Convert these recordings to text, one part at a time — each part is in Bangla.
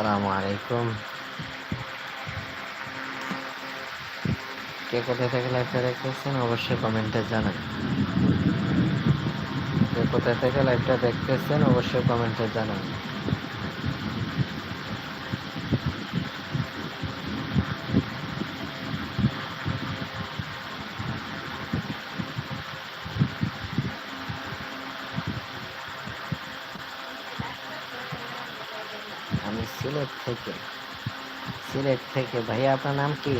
আসসালামু আলাইকুম। কে কোথায় থেকে লাইভটা দেখতেছেন অবশ্যই কমেন্টে জানান কে কোথায় থেকে লাইভটা দেখতেছেন অবশ্যই কমেন্টে জানান আমি সিলেট থেকে। সিলেট থেকে। ভাইয়া, আপনার নাম কি?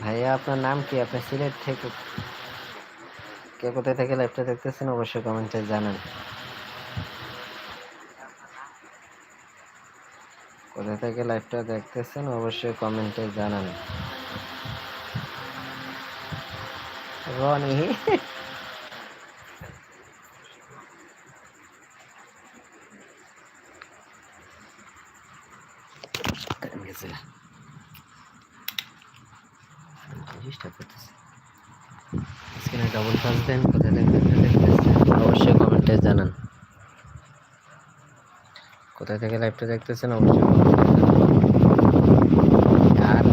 ভাইয়া, আপনার নাম কি? আপনি সিলেট থেকে কে কোথায় থেকে লাইভটা দেখতেছেন অবশ্যই কমেন্টে জানান। কোথা থেকে লাইভটা দেখতেছেন অবশ্যই কমেন্টে জানান। রনি ডবল টাচ দেন কোথায় দেখতেছেন অবশ্যই কমেন্টে জানান। কোথায় থেকে লাইভটা দেখতেছেন অবশ্যই আর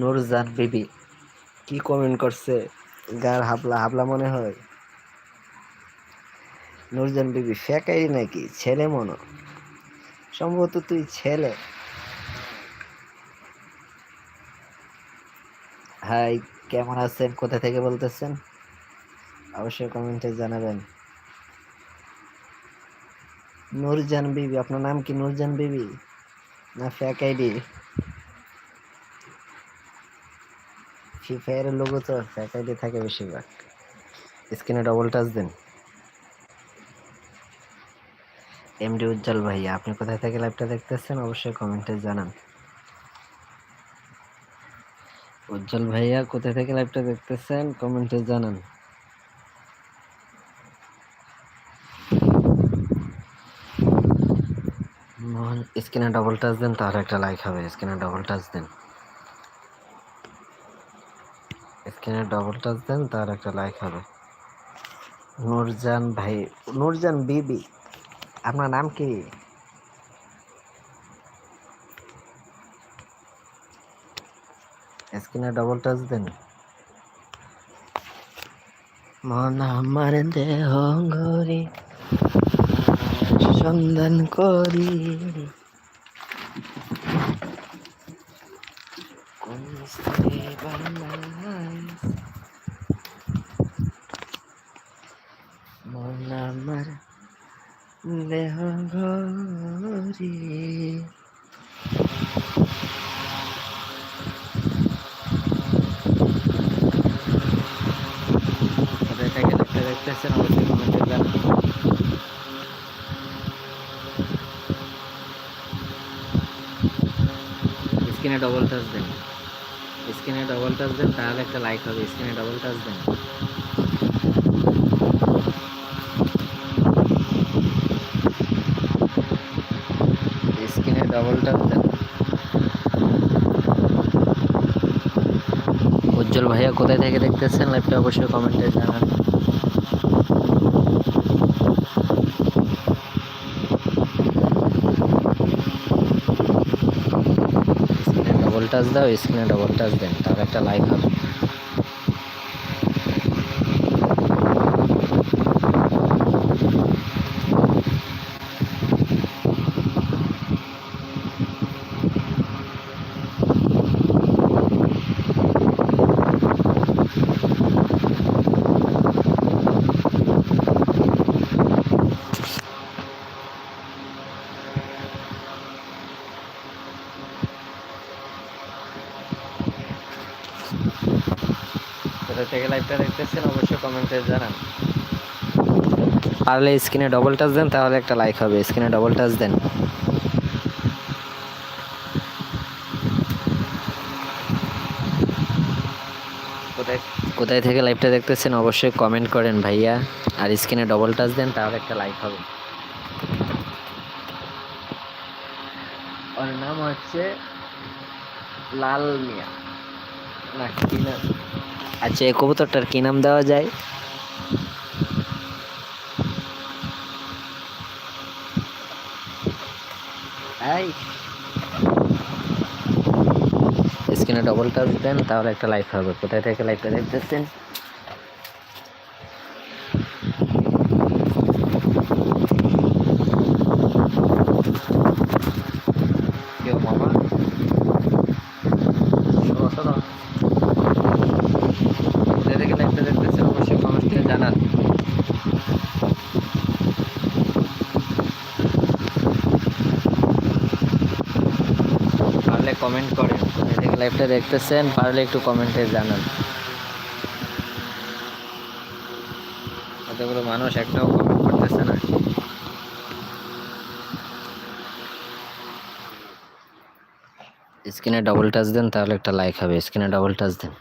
নুরজান বিবি কি কমেন্ট করছে? গার হাবলা হাবলা মনে হয়? নুরজান বিবি ফেকাই নাকি? ছেলে মনো সম্ভবত তুই ছেলে। হাই কেমন আছেন? কোথা থেকে বলতেছেন? অবশ্যই কমেন্টে জানাবেন। নূরজান বিবি, আপনার নাম কি নূরজান বিবি? না ফ্যাক আইডি ফ্রি ফায়ারের লোগো তো ফ্যাক আইডি থাকে বেশিরভাগ। স্ক্রিনে ডবল টাচ দেন। এমডি উজ্জ্বল ভাইয়া, আপনি কোথায় থেকে লাইভটা দেখতেছেন? অবশ্যই কমেন্টে জানান। উজ্জ্বল ভাইয়া কোথায় থেকে লাইভটা দেখতেছেন? কমেন্টে জানান। মোহন, স্ক্রিনে ডবল টাচ দেন, তাহলে একটা লাইক হবে। স্ক্রিনে ডবল টাচ দেন। স্ক্রিনে ডবল টাচ দেন তার একটা লাইক হবে। নূরজান ভাই, নূরজান বিবি, আপনার নাম কি? স্ক্রিনে ডবল টাচ দেন। মন আমার দেহ গরি সন্ধান করি। মন আমার দেহ ঘরি কোথায় থেকে দেখতে দেখতেছেন অবশ্যই কমেন্টে জানান স্ক্রিনে ডবল টাচ দেন। স্ক্রিনে ডবল টাচ দেন, তাহলে একটা লাইক হবে। স্ক্রিনে ডবল টাচ দেন। স্ক্রিনে ডবল টাচ দেন। উজ্জ্বল ভাইয়া কোথায় থেকে দেখতেছেন? লাইভটা অবশ্যই কমেন্টে জানান স্ক্রিনে ডবল টাচ দাও স্ক্রিনে ডবল টাচ দেন তার একটা লাইক হবে কোথায় থেকে লাইভটা দেখতেছেন অবশ্যই কমেন্টে জানান। পারলে স্ক্রিনে ডবল টাচ দেন তাহলে একটা লাইক হবে। স্ক্রিনে ডবল টাচ দেন। কোথায়? কোথায় থেকে লাইভটা দেখতেছেন অবশ্যই কমেন্ট করেন ভাইয়া। আর স্ক্রিনে ডবল টাচ দেন তাহলে একটা লাইক হবে। ওর নাম হচ্ছে লাল মিয়া। না কি না আচ্ছা এই কবুতরটার কী নাম দেওয়া যায়? এই। স্ক্রিনে ডবল টাচ দেন তাহলে একটা লাইফ হবে। কোথায় থেকে লাইফটা দেখতেছেন কেউ মামা শোনো শোনো কোথায় থেকে লাইভটা দেখতেছেন অবশ্যই কমেন্টে জানান পারলে কমেন্ট করেন কোথায় থেকে লাইভটা দেখতেছেন, পারলে একটু কমেন্টে জানান। এতগুলো মানুষ একটাও কমেন্ট করতেছে না। স্ক্রিনে ডবল টাচ দেন, তাহলে একটা লাইক হবে। স্ক্রিনে ডবল টাচ দেন।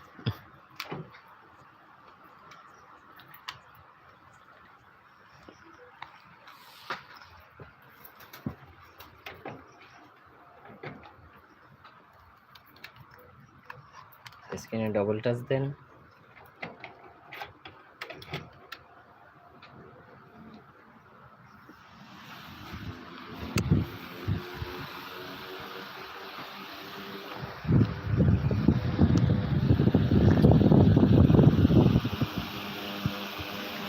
টাচ দেন।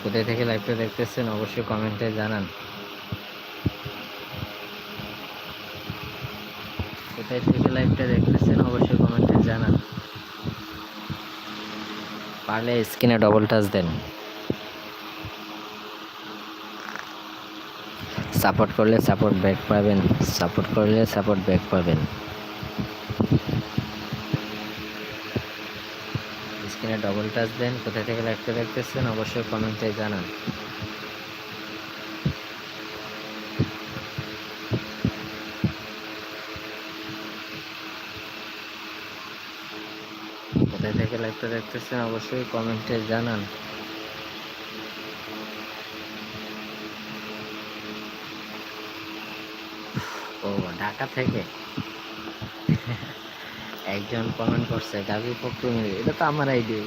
কোথায় থেকে লাইভটা দেখতেছেন অবশ্যই কমেন্টে জানান। কোথায় থেকে লাইভটা দেখতেছেন অবশ্যই কমেন্টে জানান। পারলে স্ক্রিনে ডবল টাচ দেন। সাপোর্ট করলে সাপোর্ট ব্যাক পাবেন সাপোর্ট করলে সাপোর্ট ব্যাক পাবেন। স্ক্রিনে ডবল টাচ দেন কোথা থেকে লাগতে দেখতেছেন, অবশ্যই কমেন্টে জানান। কোথায় থেকে লাইভটা দেখতেছেন, অবশ্যই কমেন্টে জানান। ও, ঢাকা থেকে? একজন কমেন্ট করছে, গাজী ফখরুল এটা তো আমার আইডি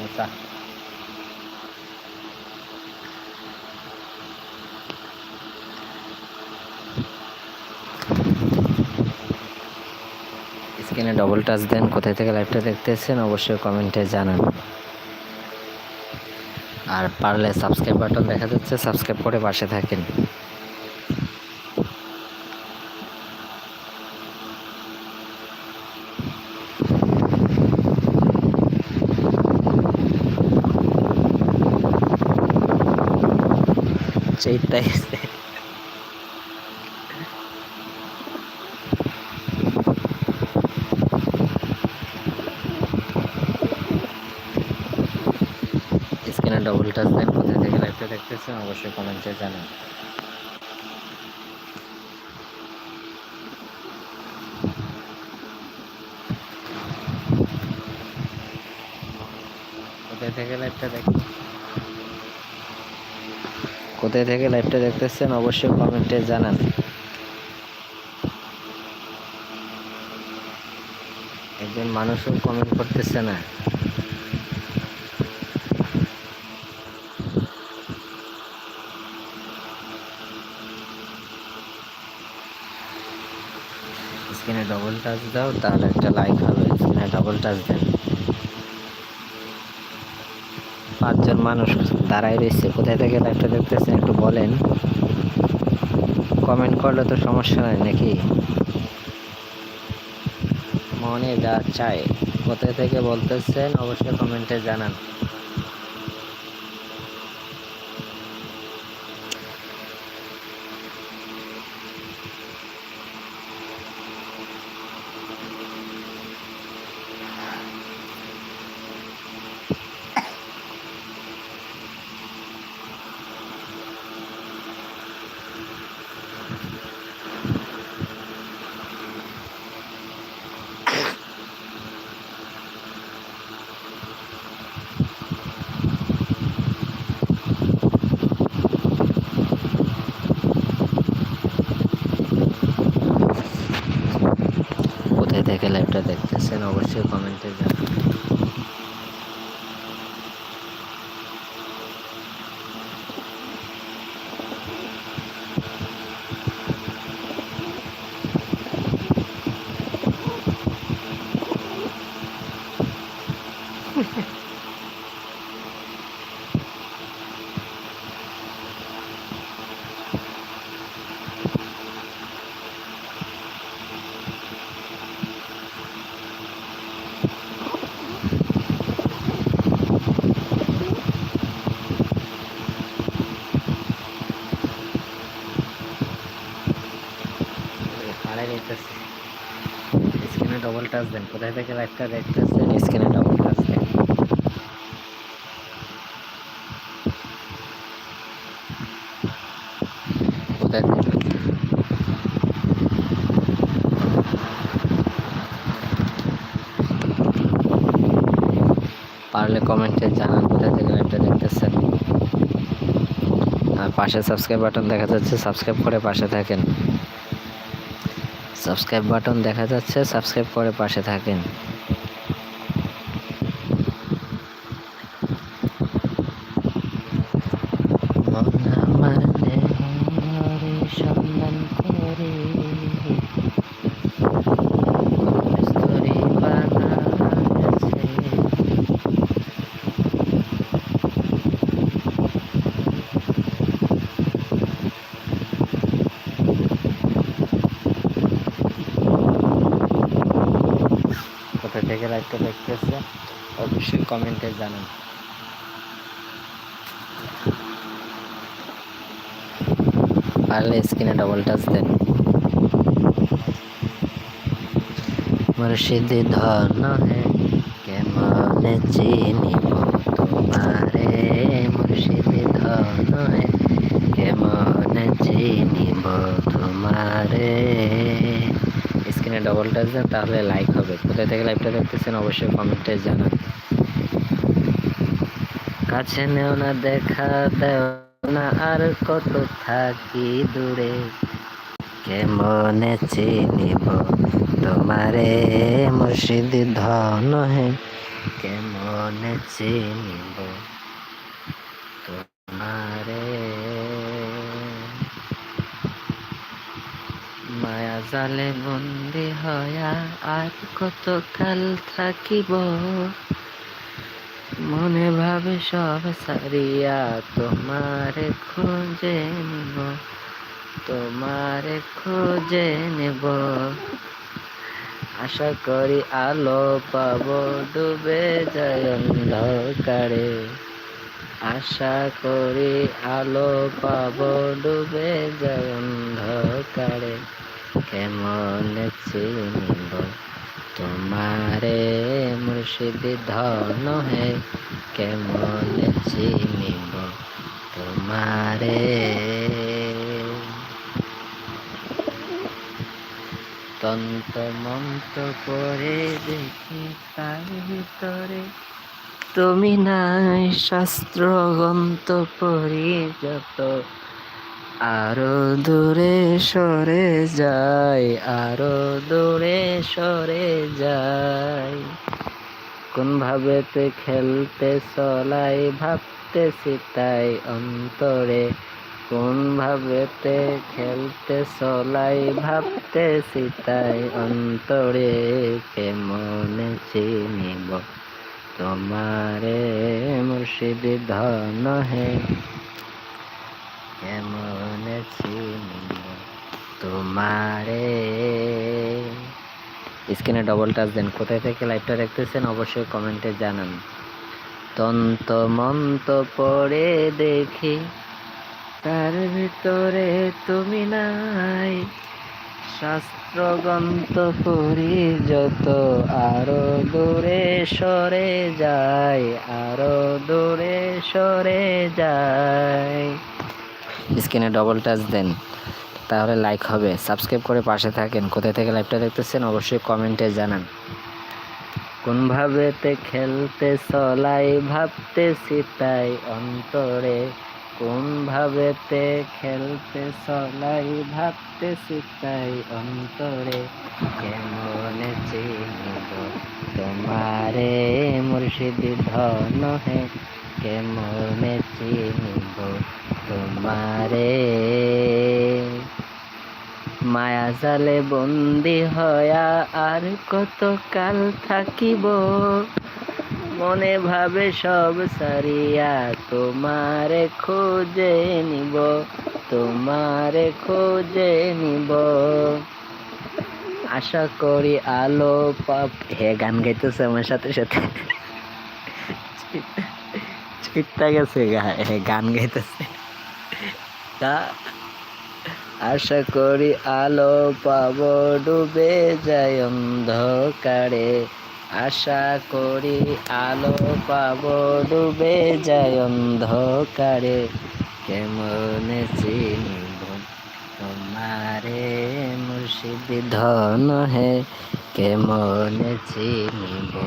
আচ্ছা স্ক্রিনে ডবল টাচ দেন, কোথায় থেকে লাইভটা দেখতেছেন অবশ্যই কমেন্টে জানান। আর পারলে সাবস্ক্রাইব বাটন দেখা যাচ্ছে সাবস্ক্রাইব করে পাশে থাকেন। সেইটাই স্ক্রিনে ডবল টাচ দেন কোথায় থেকে লাইভটা দেখতেছেন, অবশ্যই কমেন্টে জানান। কোথায় থেকে লাইভটা দেখ কোথায় থেকে লাইভটা দেখতেছেন, অবশ্যই কমেন্টে জানান। একজন মানুষও কমেন্ট করতেছে না। স্ক্রিনে ডবল টাচ দাও, তাহলে একটা লাইক হবে, স্ক্রিনে ডবল টাচ দেন। পাঁচজন মানুষ দাঁড়ায় রয়েছে। কোথায় থেকে লাইভটা দেখতেছেন একটু বলেন। কমেন্ট করলে তো সমস্যা নাই নাকি? মনে যা চায়। কোথায় থেকে বলতেছেন, অবশ্যই কমেন্টে জানান। স্ক্রিনে ডবল টাচ দেন কোথায় থেকে লাইভটা দেখতেছেন স্ক্রিনে ডবল টাচ দেন থেকে পারলে কমেন্টে জানান কোথায় থেকে লাইভটা দেখতেছেন। আর পাশে সাবস্ক্রাইব বাটন দেখা যাচ্ছে, সাবস্ক্রাইব করে পাশে থাকেন। সাবস্ক্রাইব বাটন দেখা যাচ্ছে, সাবস্ক্রাইব করে পাশে থাকেন মন আমার নেহরে সন্ধান করে কস্তুরি বানাচ্ছে কোথা থেকে লাইভটা দেখতেছে অবশ্যই কমেন্টে জানান পারলে স্ক্রিনে ডবল টাচ দেন। মুর্শিদ ধন কেমনে চিনিব তোমারে মুর্শিদ ধন হে কেমনে চিনিব তোমারে ডবল টাচ দেন তাহলে লাইক হবে। কোথায় থেকে লাইভটা দেখতেছেন অবশ্যই কমেন্টে জানান। কাছে নেও না, দেখা দেও না, আর কত থাকি দূরে? কেমনে চিনিব তোমারে, মুর্শিদ ধন হে? কেমনে চিনিব তোমারে মায়া জালে বন্দি হয়া আর কত কাল থাকিব? মনে ভাবে সব সারিয়া তোমারে খুঁজে নিব, তোমারে খুঁজে নেব। আশা করি আলো পাব ডুবে যায় অন্ধকারে। আশা করি আলো পাব ডুবে যায় অন্ধকারে। কেমন চিনিব তোমারে মুর্শিদ ধন হে? কেমন চিনিব তোমারে? তন্ত মন্ত করে দেখি তার ভিতরে। তুমি নাই শাস্ত্র গ্রন্থ পড়ি যত আরও দূরে সরে যায় আরও দূরে সরে যায় কোন ভাবেতে খেলতে চলাই ভাবতেছি তাই অন্তরে। কোন ভাবেতে খেলতে চলাই ভাবতেছি তাই অন্তরে। কেমনে চিনিব তোমারে মুর্শিদ ধন হে? কেমন তোমারে? স্ক্রিনে ডবল টাচ দেন। কোথায় থেকে লাইভটা দেখতেছেন অবশ্যই কমেন্টে জানান। তন্ত মন্ত পড়ে দেখি, তার ভিতরে তুমি নাই। শাস্ত্র গ্রন্থ পড়ি যত আরও দূরে সরে যায়, আরও দূরে সরে যায়। স্ক্রিনে ডবল টাচ দেন, তাহলে লাইক হবে। সাবস্ক্রাইব করে পাশে থাকেন। কোথায় থেকে লাইভটা দেখতেছেন অবশ্যই কমেন্টে জানান। কোন ভাবেতে খেলতে চলাই ভাবতেছি তাই অন্তরে। কোন ভাবেতে খেলতে চলাই ভাবতেছি তাই অন্তরে। কেমনে চিনিব তোমারে? মুর্শিদ ধন হে। কেমনে চিনিব তোমারে। মায়া জালে বন্দি হয়া আর কত কাল থাকিব? মনে ভাবে সব সারিয়া তোমারে খোঁজে নিব, তোমারে খোঁজে নিব। আশা করি আলো পাপ। হে গান গাইতেছে আমার সাথে সাথে। চিত্তা গেছে গান গাইতেছে। তা আশা করি আলো পাব, ডুবে যায় অন্ধকারে। আশা করি আলো পাব, ডুবে যায় অন্ধকারে। কেমনে চিনিব তোমারে, মুর্শিদ ধন হে? কেমনে চিনিব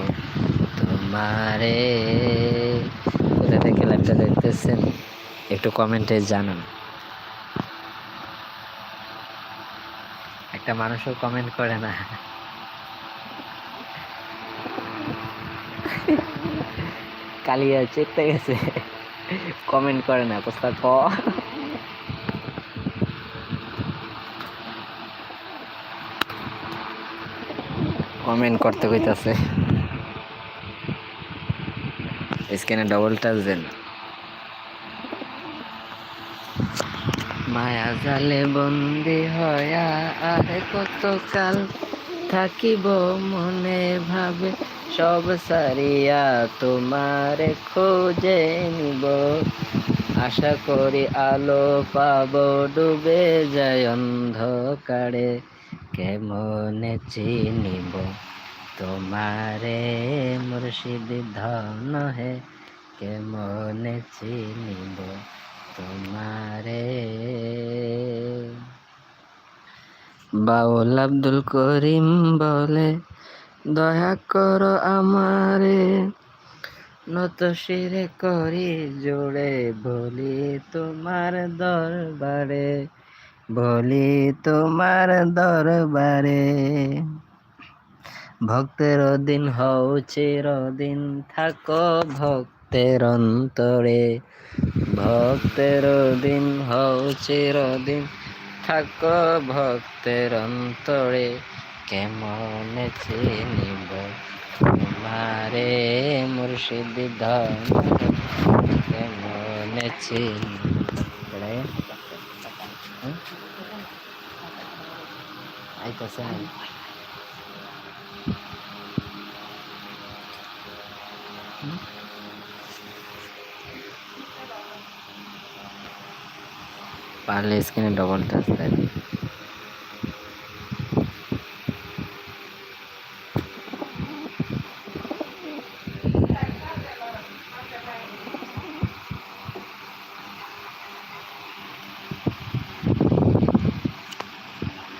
তোমারে? কোথা থেকে লাইভটা দেখতেছেন? একটু কমেন্টে জানান। একটা মানুষও কমেন্ট করে না। কালিয়া চেপতে গেছে। কমেন্ট করে না কোথা ক কমেন্ট করতে কইতাছে। স্ক্রিনে ডবল টাচ দেন। মায়া জালে বন্দি হয়া আরে কতকাল থাকিব মনে ভাবে? সব সারিয়া তোমারে খোঁজে নিব। আশা করি আলো পাব, ডুবে যায় অন্ধকারে। কেমনে চিনিব তোমারে মুর্শিদ ধন হে? কেমনে চিনিব তোমারে। বাউল আব্দুল করিম বলে, দয়া করো আমারে। নত শিরে করি জোড়ে বলি তোমার দরবারে, বলি তোমার দরবারে। ভক্তের দিন হও, চিরদিন থাকো ভক্তের অন্তরে। ভক্তের দিন, হও চিরদিন। থাকো ভক্তের অন্তরে, কেমনে চিনিব? তোমারে মুর্শিদ ধন কেমনে চিনিব? আইতাছে। পারলে স্ক্রিনে ডবল টাচ দেয়।